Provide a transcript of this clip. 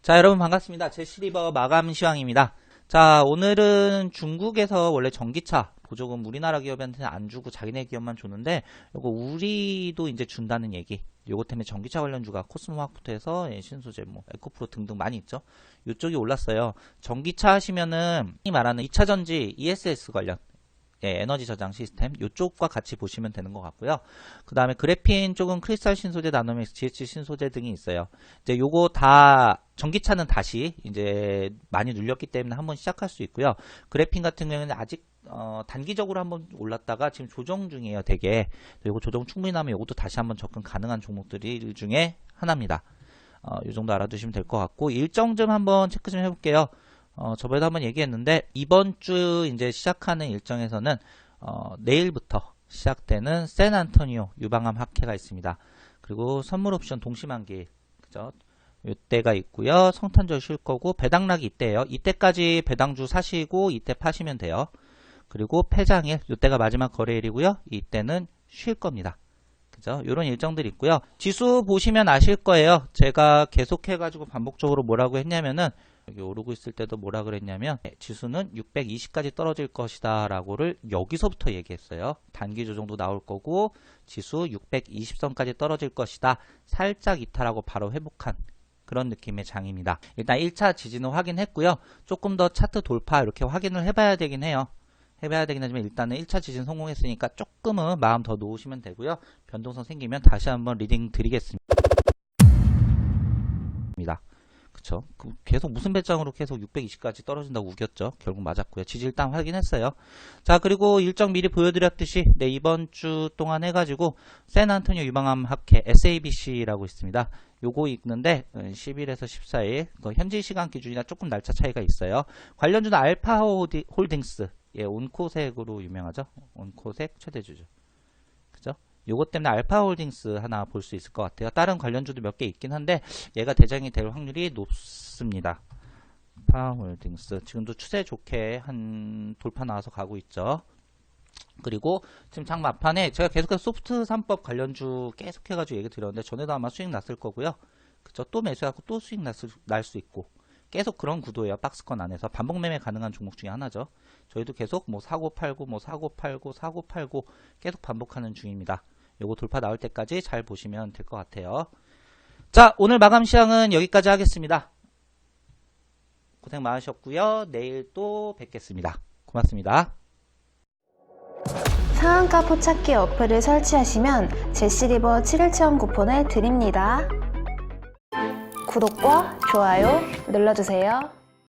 자, 여러분 반갑습니다. 제시리버 마감 시황입니다. 자, 오늘은 중국에서 원래 전기차 보조금 우리나라 기업한테는 안 주고 자기네 기업만 줬는데 요거 우리도 이제 준다는 얘기. 요거 때문에 전기차 관련주가 코스모 화학부터 해서 예, 신소재 뭐 에코프로 등등 많이 있죠. 요쪽이 올랐어요. 전기차 하시면은 이 말하는 2차 전지 ESS 관련 예, 에너지 저장 시스템 요쪽과 같이 보시면 되는 것 같고요. 그 다음에 그래핀 쪽은 크리스탈 신소재, 나노맥스, GH 신소재 등이 있어요. 이제 요거 다 전기차는 다시 이제 많이 눌렸기 때문에 한번 시작할 수 있고요. 그래핀 같은 경우에는 아직 어, 단기적으로 한번 올랐다가 지금 조정 중이에요, 되게. 요거 조정 충분히 나면 요것도 다시 한번 접근 가능한 종목들이 중에 하나입니다. 어, 요 정도 알아두시면 될 것 같고 일정 좀 한번 체크 좀 해볼게요. 어, 저번에도 한번 얘기했는데 이번 주 이제 시작하는 일정에서는 어, 내일부터 시작되는 샌 안토니오 유방암 학회가 있습니다. 그리고 선물 옵션 동시만기 그죠? 이때가 있고요. 성탄절 쉴 거고 배당락이 이때예요. 이때까지 배당주 사시고 이때 파시면 돼요. 그리고 폐장일 이때가 마지막 거래일이고요. 이때는 쉴 겁니다. 그죠? 이런 일정들이 있고요. 지수 보시면 아실 거예요. 제가 계속해 가지고 반복적으로 뭐라고 했냐면은 여기 오르고 있을 때도 뭐라 그랬냐면 네, 지수는 620까지 떨어질 것이다 라고를 여기서부터 얘기했어요. 단기 조정도 나올 거고 지수 620선까지 떨어질 것이다. 살짝 이탈하고 바로 회복한 그런 느낌의 장입니다. 일단 1차 지지는 확인했고요. 조금 더 차트 돌파 이렇게 확인을 해봐야 되긴 해요. 해봐야 되긴 하지만 일단은 1차 지진 성공했으니까 조금은 마음 더 놓으시면 되고요. 변동성 생기면 다시 한번 리딩 드리겠습니다. 그쵸. 그 계속 무슨 배짱으로 계속 620까지 떨어진다고 우겼죠. 결국 맞았고요. 일단 확인했어요. 자, 그리고 일정 미리 보여드렸듯이, 네, 이번 주 동안 해가지고, 샌안토니오 유방암 학회 SABC라고 있습니다. 요거 있는데, 10일에서 14일, 그 현지 시간 기준이나 조금 날짜 차이가 있어요. 관련주는 알파 홀딩스, 예, 온코색으로 유명하죠. 온코색 최대주죠. 그죠? 요것 때문에 알파홀딩스 하나 볼 수 있을 것 같아요. 다른 관련주도 몇 개 있긴 한데 얘가 대장이 될 확률이 높습니다. 알파홀딩스 지금도 추세 좋게 한 돌파 나와서 가고 있죠. 그리고 지금 장 막판에 제가 계속해서 소프트 3법 관련주 계속 해가지고 얘기 드렸는데 전에도 아마 수익 났을 거고요. 그죠? 또 매수하고 또 수익 날 수 있고 계속 그런 구도예요. 박스권 안에서 반복 매매 가능한 종목 중에 하나죠. 저희도 계속 뭐 사고 팔고 뭐 사고 팔고 사고 팔고 계속 반복하는 중입니다. 요거 돌파 나올 때까지 잘 보시면 될 것 같아요. 자, 오늘 마감 시황은 여기까지 하겠습니다. 고생 많으셨고요. 내일 또 뵙겠습니다. 고맙습니다. 상한가 포착기 어플을 설치하시면 제시리버 7일 체험 쿠폰을 드립니다. 구독과 좋아요 눌러주세요.